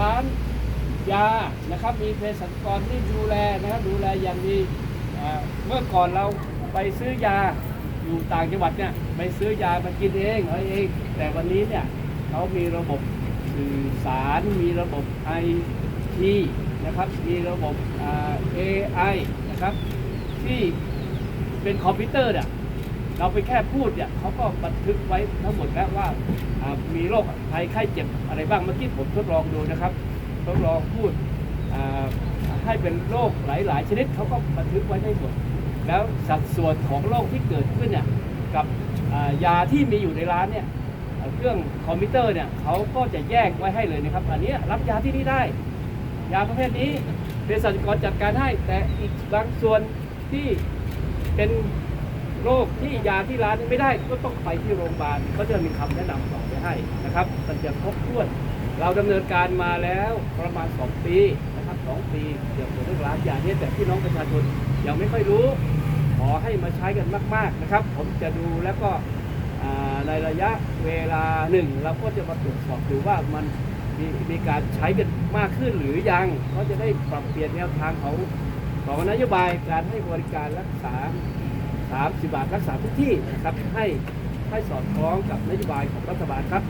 ร้านยานะครับมีเภสัชกรที่ดูแลนะครับดูแลอย่างดีเมื่อก่อนเราไปซื้อยาอยู่ต่างจังหวัดเนี่ยไปซื้อยามากินเองเอาเอง แต่วันนี้เนี่ยเขามีระบบสื่อสารมีระบบไอทีนะครับมีระบบอ่า AI นะครับที่เป็นคอมพิวเตอร์เนี่ย เราไปแค่พูดเนี่ยเขาก็บันทึกไว้ทั้งหมดแล้วว่ามีโรคภัยไข้เจ็บอะไรบ้างเมื่อกี้ผมทดลองดูนะครับทดลองพูดให้เป็นโรคหลาย ๆ ชนิดเขาก็บันทึกไว้ได้หมด แล้วสัดส่วนของโรคที่เกิดขึ้นเนี่ยกับยาที่มีอยู่ในร้านเนี่ยเครื่องคอมพิวเตอร์เนี่ยเขาก็จะแยกไว้ให้เลยนะครับ อันนี้รับยาที่นี่ได้ ยาประเภทนี้เภสัชกรจัดการให้แต่อีกบางส่วนที่เป็น โรคที่ยาที่ร้านไม่ได้ก็ต้องไปที่โรงพยาบาลเขาจะมีคำแนะนำต่อไปให้นะครับมันจะครบถ้วน เราดำเนินการมาแล้วประมาณ 2 ปีนะครับ2ปีเกี่ยวกับเรื่องร้านยาเนี่ยแต่พี่น้องประชาชนยังไม่ค่อยรู้ขอให้มาใช้กันมาก ๆนะครับ ผมจะดูแล้วก็ในระยะเวลาหนึ่งเราก็จะมาตรวจสอบดูว่ามันมีมีการใช้กันมากขึ้นหรือยังเขาจะได้ปรับเปลี่ยนแนวทางของของนโยบายการให้บริการรักษา 30 บาทรักษาทุกที่นะครับให้ให้สอดคล้องกับนโยบายของรัฐบาลครับ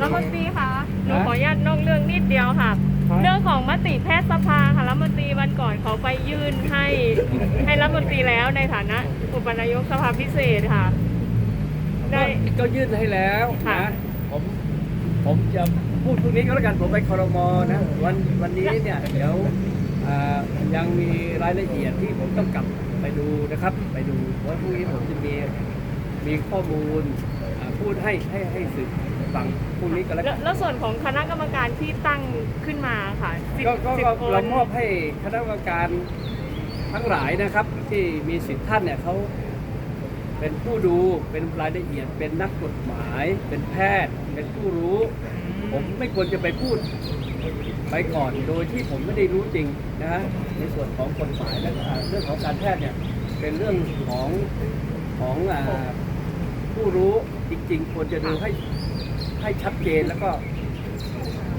รัฐมนตรีคะหนูฮะขออนุญาตนอกเรื่องนิดเดียวค่ะครับเรื่องของมติแพทยสภาค่ะรัฐมนตรีวันก่อนเขาไปยื่นให้ให้รัฐมนตรีแล้วในฐานะอุปนายกสภาพิเศษค่ะ ได้ก็ยื่นให้แล้วค่ะนะผมผมจะพูดพรุ่งนี้ก็แล้วกันผมไปคอรมอนะวันวันนี้เนี่ยเดี๋ยวอ่ายังมีรายละเอียดที่ผมต้องกลับ ไปดูนะครับ ไปดูเพราะพรุ่งนี้ผมจะมีมีข้อมูลอ่าพูดให้ให้ให้สื่อฟังพรุ่งนี้ก็แล้วแล้กัวน แล้วส่วนของคณะกรรมการที่ตั้งขึ้นมาค่ะสิบก็ก็สิบก็คนเรามอบให้คณะกรรมการทั้งหลายนะครับ ที่มีสิทธิ์ท่านเนี่ยเขาเป็นผู้ดูเป็นรายละเอียด เป็นนักกฎหมาย เป็นแพทย์ เป็นผู้รู้ ผมไม่ควรจะไปพูด ไปก่อนโดยที่ผมไม่ได้รู้จริงนะฮะในส่วนของกฎหมายและอ่าเรื่องของการแพทย์เนี่ยเป็นเรื่องของของอ่าผู้รู้จริง ๆ ควรจะดูให้ให้ชัดเจนแล้วก็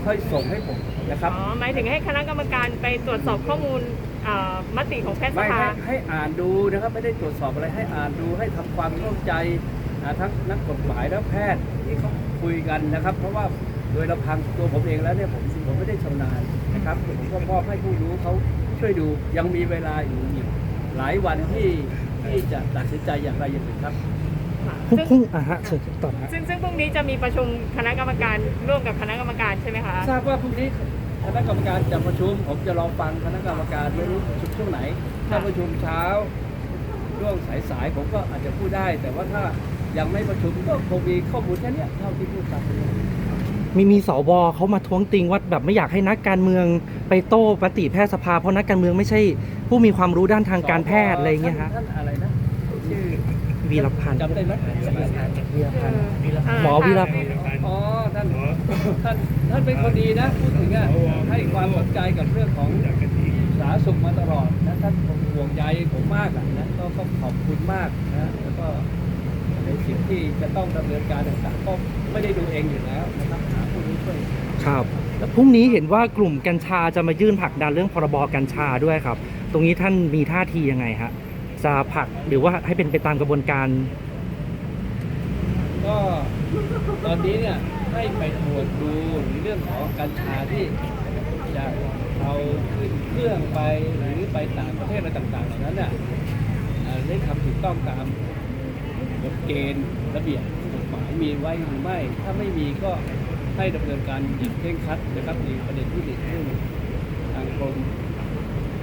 ค่อยส่งให้ผมนะครับอ๋อหมายถึงให้คณะกรรมการไปตรวจสอบข้อมูลอ่ามติของแพทยสไม่ภาให้ให้อ่านดูนะครับไม่ได้ตรวจสอบอะไรให้อ่านดูให้ทำความเข้าใจอ่าทั้งนักกฎหมายและแพทย์ที่เขาคุยกันนะครับ เพราะว่า โดยลำพังตัวผมเองแล้วเนี่ยผมผมไม่ได้ชำนาญนะครับผมก็มอบให้ผู้รู้เขาช่วยดูยังมีเวลาอยู่อีกหลายวันที่ที่จะตัดสินใจอย่างไรอย่างหนึ่งครับ พรุ่งซึ่งพรุ่งอะฮะเชิญต่อนะฮะซึ่งซึ่งพรุ่งนี้จะมีประชุมคณะกรรมการร่วมกับคณะกรรมการใช่ไหมคะ ทราบว่าพรุ่งนี้คณะกรรมการจะประชุม ผมจะรอฟังคณะกรรมการไม่รู้ประชุมช่วงไหน ถ้าประชุมเช้าช่วงสายๆผมก็อาจจะพูดได้ แต่ว่าถ้ายังไม่ประชุมก็คงมีข้อมูลแค่เนี้ยเท่าที่พูดตามนี้ มีมีสวเขามาท้วงติงว่าแบบไม่อยากให้นักการเมืองไปโต้ปฏิแพทยสภาเพราะนักการเมืองไม่ใช่ ผู้มีความรู้ด้านทางการแพทย์อะไรอย่างเงี้ยฮะท่านอะไรนะชื่อวีรพันธ์จำได้ไหมวีรพันธ์เอ่อหมอวีรพันธ์อ๋อท่านท่านท่านเป็นคนดีนะพูดถึงอะให้ความสนใจกับเรื่องของสาธารณสุขมาตลอดนะท่านห่วงใยผมมากอะนะก็ก็ขอบคุณมากนะแล้วก็ ในสิ่งที่จะต้องดำเนินการต่างๆก็ไม่ได้ดูเองอยู่แล้วนะครับหาผู้รู้ช่วยครับ แล้วพรุ่งนี้เห็นว่ากลุ่มกัญชาจะมายื่นผลักดันเรื่องพรบกัญชาด้วยครับ ตรงนี้ท่านมีท่าทียังไงฮะจะผลักหรือว่าให้เป็นไปตามกระบวนการ ก็ตอนนี้เนี่ยให้ไปตรวจดูในเรื่องของกัญชาที่จะเอาขึ้นเครื่องไปหรือไปต่างประเทศอะไรต่างๆเหล่านั้นน่ะเอ่อได้ทำถูกต้องตามกฎ เกณฑ์ระเบียบกฎหมายมีไว้หรือไม่ ถ้าไม่มีก็ให้ดำเนินการอย่างเคร่งครัดนะครับในประเด็นที่หนึ่งซึ่งทางกรม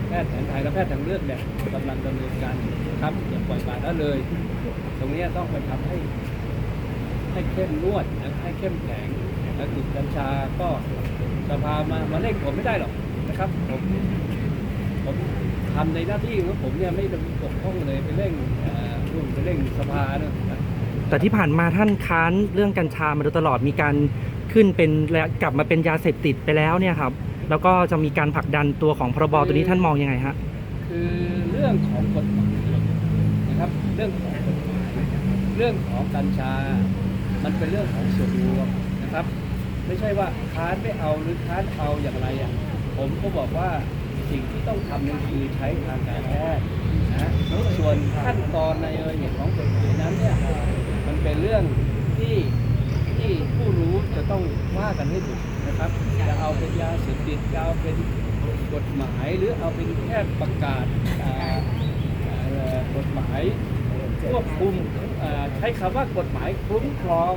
แพทย์แผนไทยและแพทย์ทางเลือกเนี่ยกำลังดำเนินการครับอย่าปล่อยปละละเลย ตรงนี้ต้องไปทำให้ให้เข้มงวดนะให้เข้มแข็งและกลุ่มกัญชาก็สภามามาเร่งผมไม่ได้หรอกนะครับผมผมทำในหน้าที่ของผมเนี่ยไม่ได้ปกป้องเลยไปเร่งเอ่อร่วมไปเร่งสภานะ แต่ที่ผ่านมาท่านค้านเรื่องกัญชามาโดยตลอดมีการขึ้นเป็นและกลับมาเป็นยาเสพติดไปแล้วเนี่ยครับแล้วก็จะมีการผลักดันตัวของพรบตัวนี้ท่านมองยังไงฮะคือเรื่องของกฎหมายนะครับเรื่องของกฎหมายเรื่องของกัญชา มันเป็นเรื่องของส่วนรวมนะครับ ไม่ใช่ว่าค้านไม่เอาหรือค้านเอาอย่างไรอะผมก็บอกว่าสิ่งที่ต้องทำนั่นคือใช้ทางการแพทย์นะส่วนขั้นตอนในรายละเอียดของกฎหมายนั้นเนี่ย เป็นเรื่องที่ที่ผู้รู้จะต้องว่ากันให้ถูกนะครับจะเอาเป็นยาเสพติดจะเอาเป็นกฎหมายหรือเอาเป็นแค่ประกาศอ่าเอ่อกฎหมายควบคุมอ่าใช้คำว่ากฎหมายคุ้มครอง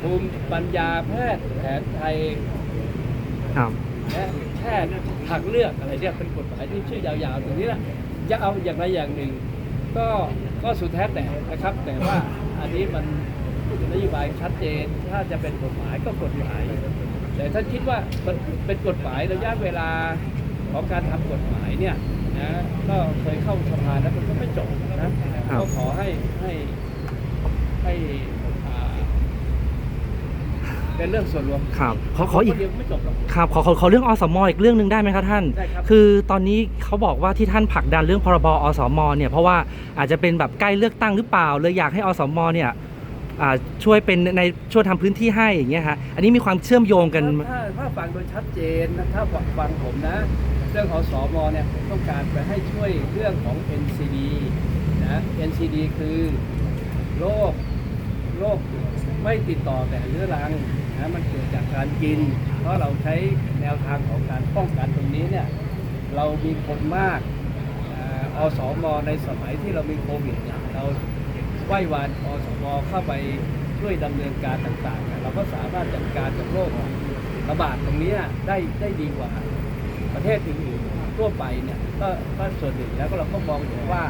ภูมิปัญญาแพทย์แผนไทยครับและแพทย์ทางเลือกอะไรเนี่ยเป็นกฎหมายที่ชื่อยาวๆตรงนี้แหละจะเอาอย่างไรอย่างหนึ่ง ก็ ก็สุดแท้แต่นะครับ แต่ว่าอันนี้มันนโยบายชัดเจน ถ้าจะเป็นกฎหมายก็กฎหมาย แต่ถ้าคิดว่ามันเป็นกฎหมายระยะเวลาของการทำกฎหมายเนี่ยนะก็เคยเข้าสภาแล้วมันก็ไม่จบนะก็ขอให้ให้ให้อ่า เป็นเรื่องส่วนรวมครับขอขออีก คนเดียวไม่จบหรอก ครับขอขอขอเรื่องอสมอีกเรื่องหนึ่งได้ไหมครับท่าน ได้ครับ คือตอนนี้เขาบอกว่าที่ท่านผลักดันเรื่องพรบอสมเนี่ยเพราะว่าอาจจะเป็นแบบใกล้เลือกตั้งหรือเปล่าเลยอยากให้อสมเนี่ยอ่าช่วยเป็นในช่วยทำพื้นที่ให้อย่างเงี้ยฮะอันนี้มีความเชื่อมโยงกัน ถ้าถ้าฟังโดยชัดเจนนะถ้าฟังผมนะ เรื่องของสอมเนี่ยต้องการไปให้ช่วยเรื่องของ NCD นะ NCD คือโรคโรคไม่ติดต่อแต่เรื้อรัง นะมันเกิดจากการกิน เพราะเราใช้แนวทางของการป้องกันตรงนี้เนี่ยเรามีคนมากอ่าอสมในสมัยที่เรามีโควิดเนี่ยเราไหว้วานอสมเข้าไปช่วยดำเนินการต่างๆ เราก็สามารถจัดการกับโรคระบาดตรงนี้ได้ได้ดีกว่าประเทศอื่นๆทั่วไปเนี่ยก็ก็ส่วนหนึ่งแล้วก็เราก็มองเห็นว่า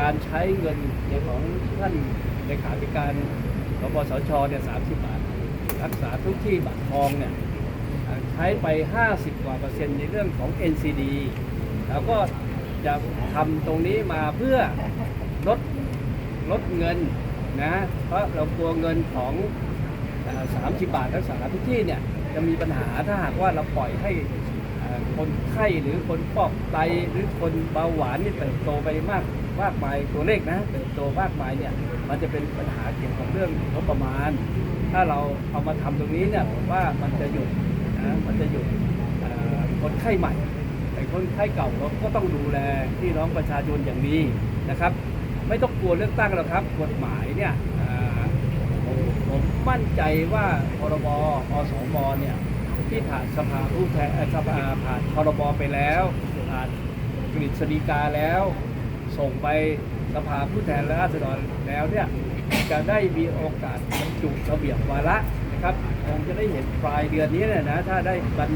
การใช้เงินอย่างของท่านเลขาธิการสปสชเนี่ยสามสิบบาท รักษาทุกที่บัตรทองเนี่ยใช้ไป 50 กว่าเปอร์เซ็นต์ในเรื่องของ NCD แล้วก็จะทำตรงนี้มาเพื่อลดลดเงินนะเพราะเรากลัวเงินของสามสิบบาทรักษาทุกที่เนี่ยจะมีปัญหาถ้าหากว่าเราปล่อยให้คนไข้หรือคนฟอกไตหรือคนเบาหวานนี่เติบโตไปมาก มากมายตัวเลขนะเติบโตมากมายเนี่ยมันจะเป็นปัญหาเกี่ยวกับเรื่องงบประมาณ ถ้าเราเอามาทำตรงนี้เนี่ยผมว่ามันจะหยุดนะมันจะหยุดคนไข้ใหม่แต่คนไข้เก่าเราก็ต้องดูแลพี่น้องประชาชนอย่างดีนะครับ ไม่ต้องกลัวเลือกตั้งหรอกครับ กฎหมายเนี่ยผมมั่นใจว่าพรบอสมเนี่ยที่ผ่านสภาผู้แทนสภาผ่านพรบไปแล้วผ่านกฤษฎีกาแล้ว ส่งไปสภาผู้แทนราษฎรแล้วเนี่ยจะได้มีโอกาสบรรจุระเบียบวาระนะครับคงจะได้เห็นปลายเดือนนี้เนี่ยนะถ้าได้บรร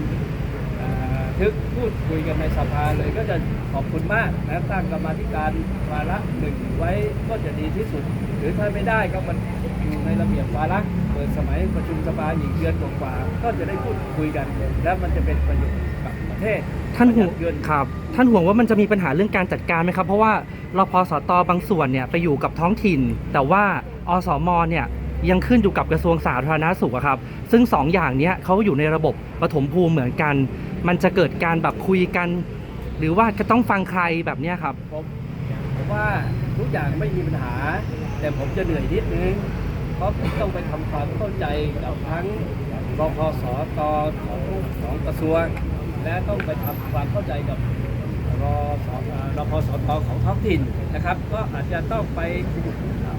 ทึกพูดคุยกันในสภาเลยก็จะขอบคุณมากนะตั้งกรรมธิการวาระหนึ่งไว้ก็จะดีที่สุด หรือถ้าไม่ได้ก็มันอยู่ในระเบียบวาระเปิดสมัยประชุมสภาอีกเดือนกว่าๆก็จะได้พูดคุยกัน แล้วมันจะเป็นประโยชน์กับ เทศท่านห่วงเงิน ครับ ท่านห่วงว่ามันจะมีปัญหาเรื่องการจัดการไหมครับ เพราะว่ารพสตบางส่วนเนี่ยไปอยู่กับท้องถิ่น แต่ว่าอสมเนี่ยยังขึ้นอยู่กับกระทรวงสาธารณสุขอะครับ ซึ่งสองอย่างเนี้ยเขาอยู่ในระบบปฐมภูมิเหมือนกัน มันจะเกิดการแบบคุยกัน หรือว่าจะต้องฟังใครแบบเนี้ยครับ ผมผมว่าทุกอย่างไม่มีปัญหา แต่ผมจะเหนื่อยนิดนึง เพราะผมต้องไปทำความเข้าใจกับทั้งรพสตของของกระทรวง และต้องไปทำความเข้าใจกับรสรพสตของท้องถิ่นนะครับ ก็อาจจะต้องไป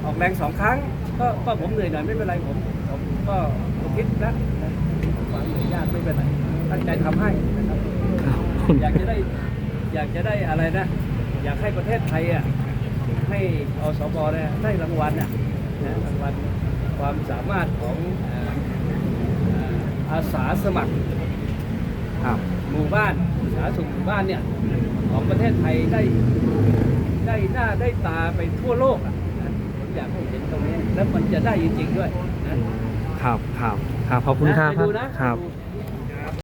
ออกแรงสองครั้ง ก็ก็ผมเหนื่อยหน่อยไม่เป็นไรผมผมก็อุทิศนะความเหนื่อยยากไม่เป็นไรตั้งใจทำให้นะครับอยากจะได้อยากจะได้อะไรนะ อยากให้ประเทศไทยอะให้อสบเนี่ยได้รางวัลอะนะรางวัลความสามารถของเอ่อเอ่ออาสาสมัครครับ หมู่บ้านอาสาสุขหมู่บ้านเนี่ยของประเทศไทยได้ได้หน้าได้ตาไปทั่วโลกอะนะผมอยากให้เห็นตรงนี้แล้วมันจะได้จริงๆด้วยนะครับครับครับขอบคุณครับนะไปดูนะครับ ดู